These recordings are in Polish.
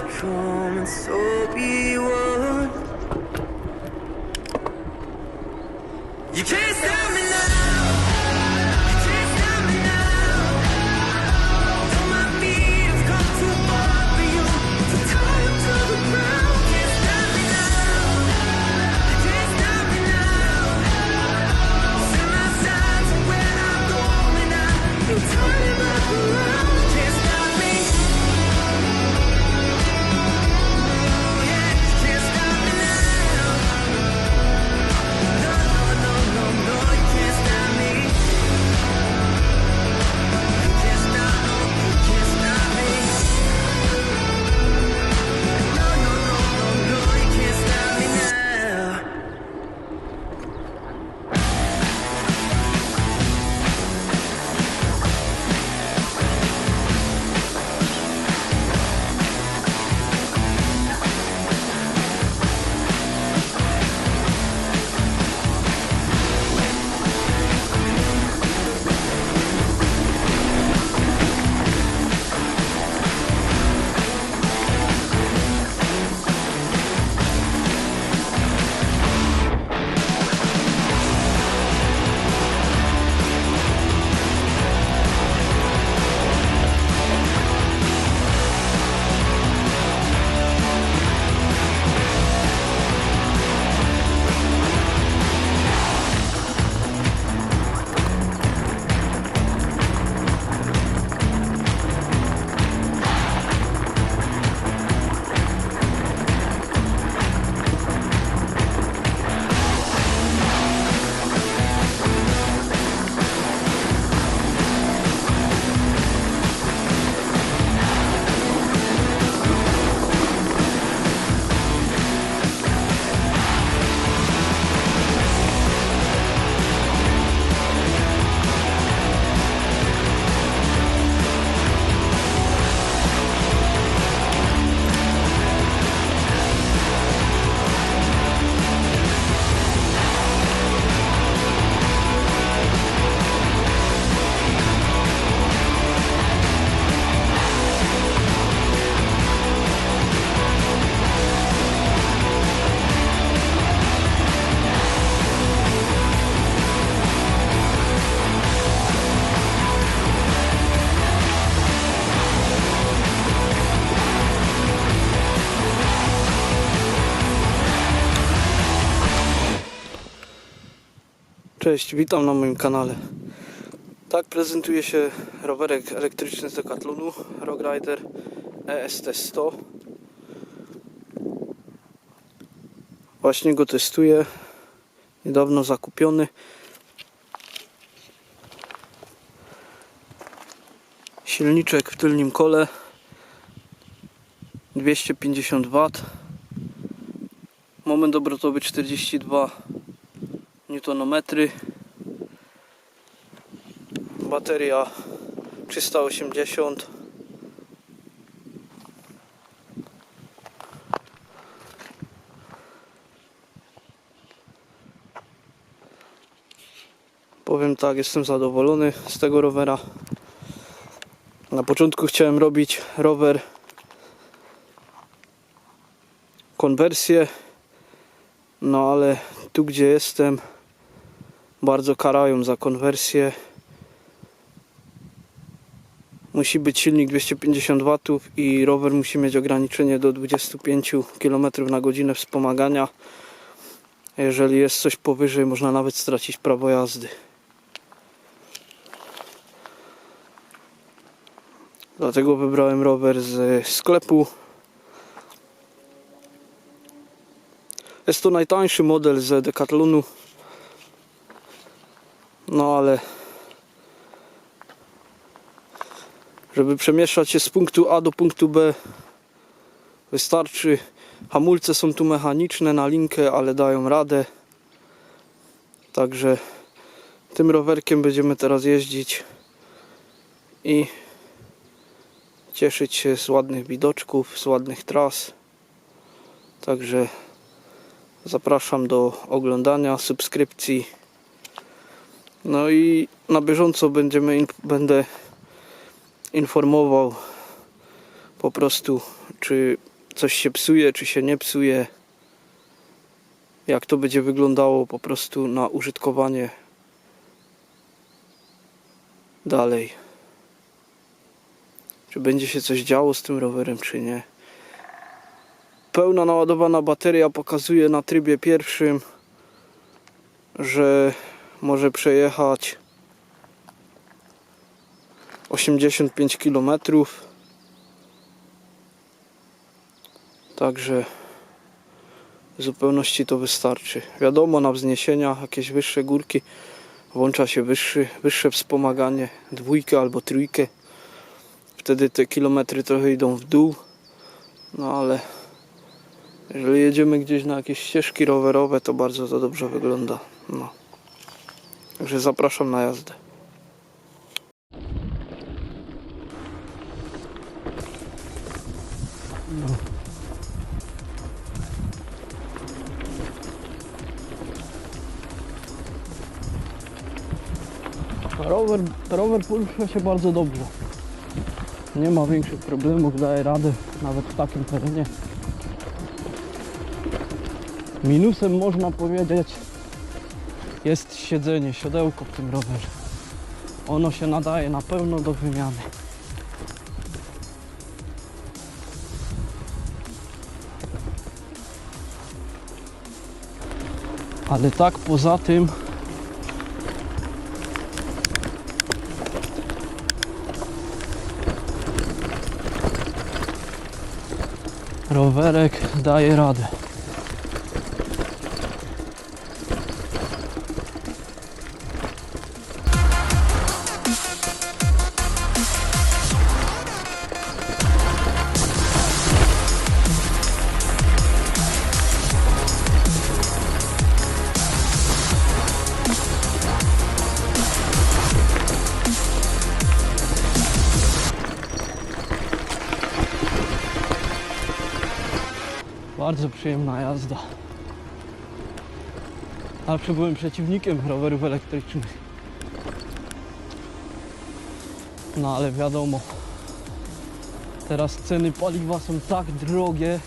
It's come and so be one. You can't stop me. Cześć, witam na moim kanale. Tak prezentuje się rowerek elektryczny z Decathlonu Rock Rider E EST 100. Właśnie go testuję. Niedawno zakupiony. Silniczek w tylnym kole 250 W. Moment obrotowy 42 newtonometry. Bateria 380 powiem tak jestem zadowolony z tego rowera. Na początku chciałem robić rower konwersję no ale tu gdzie jestem bardzo karają za konwersję. Musi być silnik 250 W i rower musi mieć ograniczenie do 25 km na godzinę wspomagania. Jeżeli jest coś powyżej, można nawet stracić prawo jazdy. Dlatego wybrałem rower z sklepu. Jest to najtańszy model z Decathlonu. No ale żeby przemieszczać się z punktu A do punktu B wystarczy hamulce są tu mechaniczne na linkę, ale dają radę. Także tym rowerkiem będziemy teraz jeździć i cieszyć się z ładnych widoczków, z ładnych tras. Także zapraszam do oglądania, subskrypcji. No i na bieżąco będziemy będę informował po prostu, czy coś się psuje, czy się nie psuje. Jak to będzie wyglądało po prostu na użytkowanie dalej. Czy będzie się coś działo z tym rowerem, czy nie. Pełna naładowana bateria pokazuje na trybie pierwszym, że może przejechać 85 km. Także w zupełności to wystarczy. Wiadomo, na wzniesieniach jakieś wyższe górki włącza się wyższy, wyższe wspomaganie, dwójkę albo trójkę. Wtedy te kilometry trochę idą w dół. No ale jeżeli jedziemy gdzieś na jakieś ścieżki rowerowe, to bardzo to dobrze wygląda. No. Także zapraszam na jazdę. Rower, rower porusza się bardzo dobrze. Nie ma większych problemów, daje radę nawet w takim terenie. Minusem można powiedzieć jest siedzenie, siodełko w tym rowerze. Ono się nadaje na pełno do wymiany. Ale tak poza tym rowerek daje radę. Bardzo przyjemna jazda. Zawsze byłem przeciwnikiem rowerów elektrycznych. No ale wiadomo, teraz ceny paliwa są tak drogie,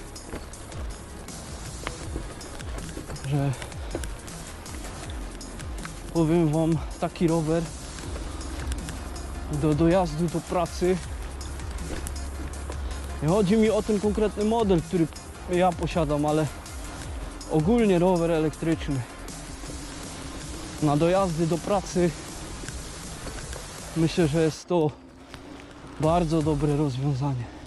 że powiem Wam, taki rower do dojazdu do pracy. Nie chodzi mi o ten konkretny model, który ja posiadam, ale ogólnie rower elektryczny na dojazdy do pracy myślę, że jest to bardzo dobre rozwiązanie.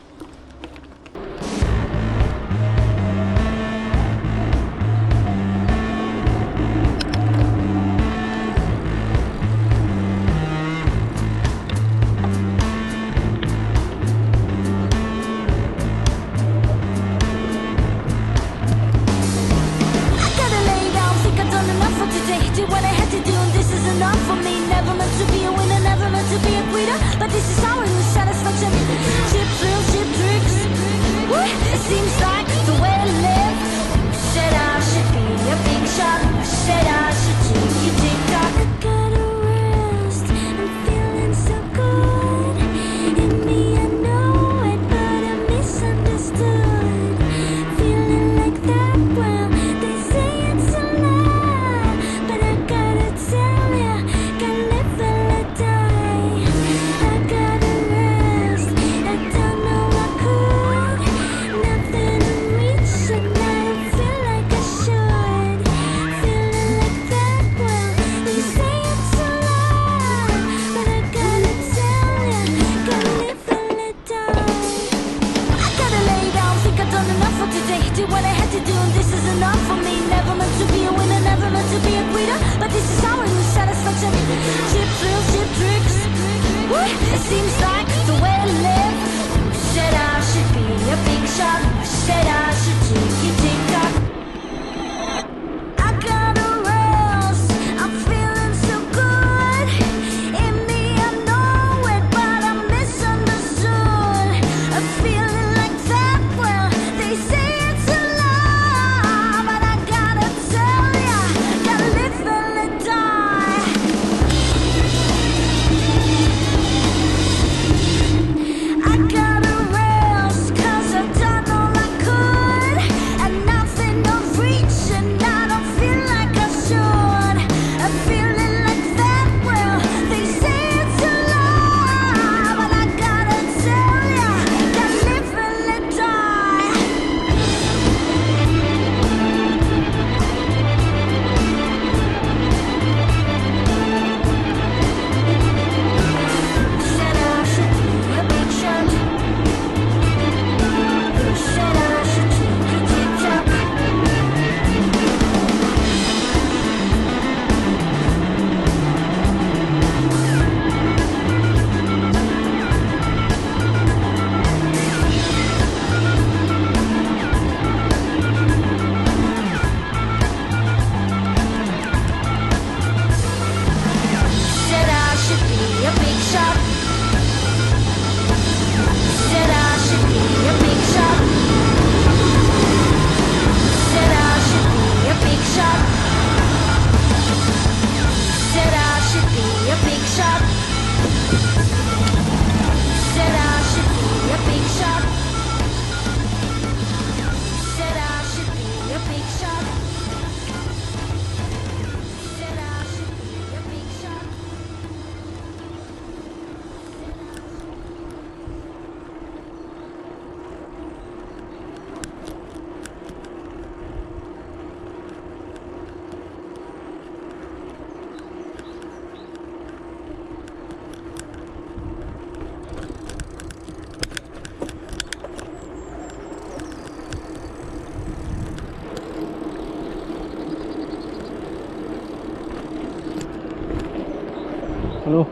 Halo?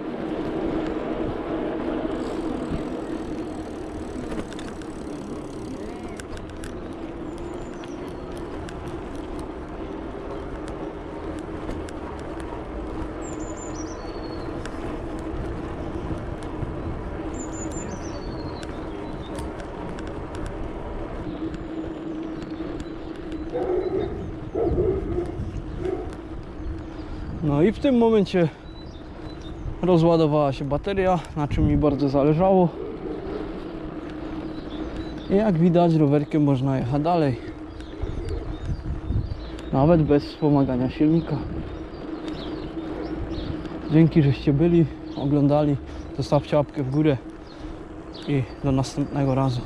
No i w tym momencie rozładowała się bateria, na czym mi bardzo zależało. I jak widać rowerkiem można jechać dalej. Nawet bez wspomagania silnika. Dzięki, żeście byli, oglądali. Zostawcie łapkę w górę i do następnego razu.